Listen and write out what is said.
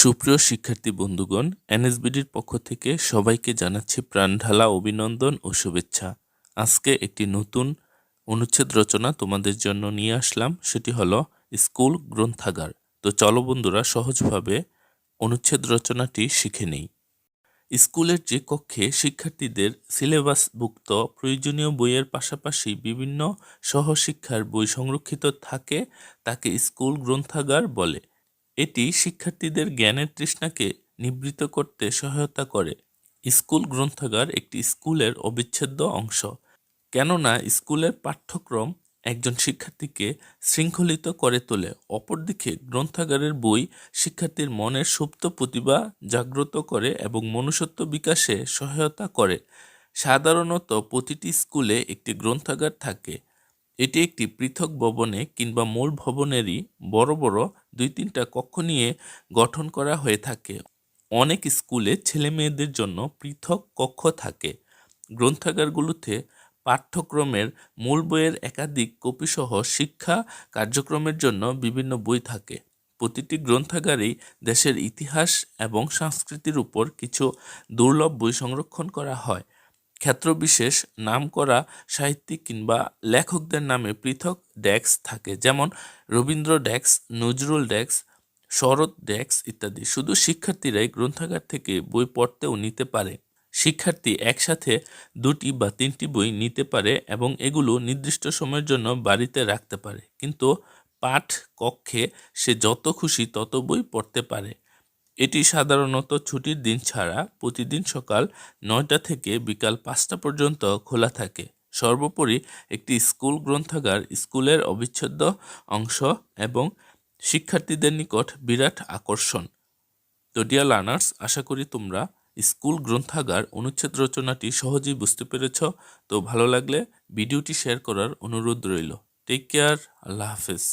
সুপ্রিয় শিক্ষার্থী বন্ধুগণ, এনএসবিডির পক্ষ থেকে সবাইকে জানাচ্ছি প্রাণঢালা অভিনন্দন ও শুভেচ্ছা। আজকে একটি নতুন অনুচ্ছেদ রচনা তোমাদের জন্য নিয়ে আসলাম, সেটি হলো স্কুল গ্রন্থাগার। তো চলো বন্ধুরা, সহজভাবে অনুচ্ছেদ রচনাটি শিখে নেই। স্কুলের যে কক্ষে শিক্ষার্থীদের সিলেবাসভুক্ত প্রয়োজনীয় বইয়ের পাশাপাশি বিভিন্ন সহশিক্ষার বই সংরক্ষিত থাকে, তাকে স্কুল গ্রন্থাগার বলে। এটি শিক্ষার্থীদের জ্ঞানের তৃষ্ণাকে নিবৃত করতে সহায়তা করে। স্কুল গ্রন্থাগার একটি স্কুলের অবিচ্ছেদ্য অংশ। কেননা স্কুলের পাঠ্যক্রম একজন শিক্ষার্থীকে শৃঙ্খলিত করে তোলে। অপরদিকে গ্রন্থাগারের বই শিক্ষার্থীর মনের সুপ্ত প্রতিভা জাগ্রত করে এবং মনুষ্যত্ব বিকাশে সহায়তা করে। সাধারণত প্রতিটি স্কুলে একটি গ্রন্থাগার থাকে। এটি একটি পৃথক ভবনে কিংবা মূল ভবনেরই বড় বড় দুই তিনটা কক্ষ নিয়ে গঠন করা হয়ে থাকে। অনেক স্কুলে ছেলে মেয়েদের জন্য পৃথক কক্ষ থাকে। গ্রন্থাগারগুলোতে পাঠ্যক্রমের মূল বইয়ের একাধিক কপিসহ শিক্ষা কার্যক্রমের জন্য বিভিন্ন বই থাকে। প্রতিটি গ্রন্থাগারেই দেশের ইতিহাস এবং সংস্কৃতির উপর কিছু দুর্লভ বই সংরক্ষণ করা হয়। ক্ষেত্রবিশেষ নাম করা সাহিত্যিক কিংবা লেখকদের নামে পৃথক ডেস্ক থাকে, যেমন Rabindra desk, Nazrul desk, Sarat desk ইত্যাদি। শুধু শিক্ষার্থীরাই গ্রন্থাগার থেকে বই পড়তেও নিতে পারে। শিক্ষার্থী একসাথে দুটি বা তিনটি বই নিতে পারে এবং এগুলো নির্দিষ্ট সময়ের জন্য বাড়িতে রাখতে পারে। কিন্তু পাঠ কক্ষে সে যত খুশি তত বই পড়তে পারে। এটি সাধারণত ছুটির দিন ছাড়া প্রতিদিন সকাল নয়টা থেকে বিকাল পাঁচটা পর্যন্ত খোলা থাকে। সর্বোপরি একটি স্কুল গ্রন্থাগার স্কুলের অবিচ্ছেদ্য অংশ এবং শিক্ষার্থীদের নিকট বিরাট আকর্ষণ। তো লার্নার্স আশা করি তোমরা স্কুল গ্রন্থাগার অনুচ্ছেদ রচনাটি সহজেই বুঝতে পেরেছ। তো ভালো লাগলে ভিডিওটি শেয়ার করার অনুরোধ রইল। টেক কেয়ার আল্লাহ হাফেজ।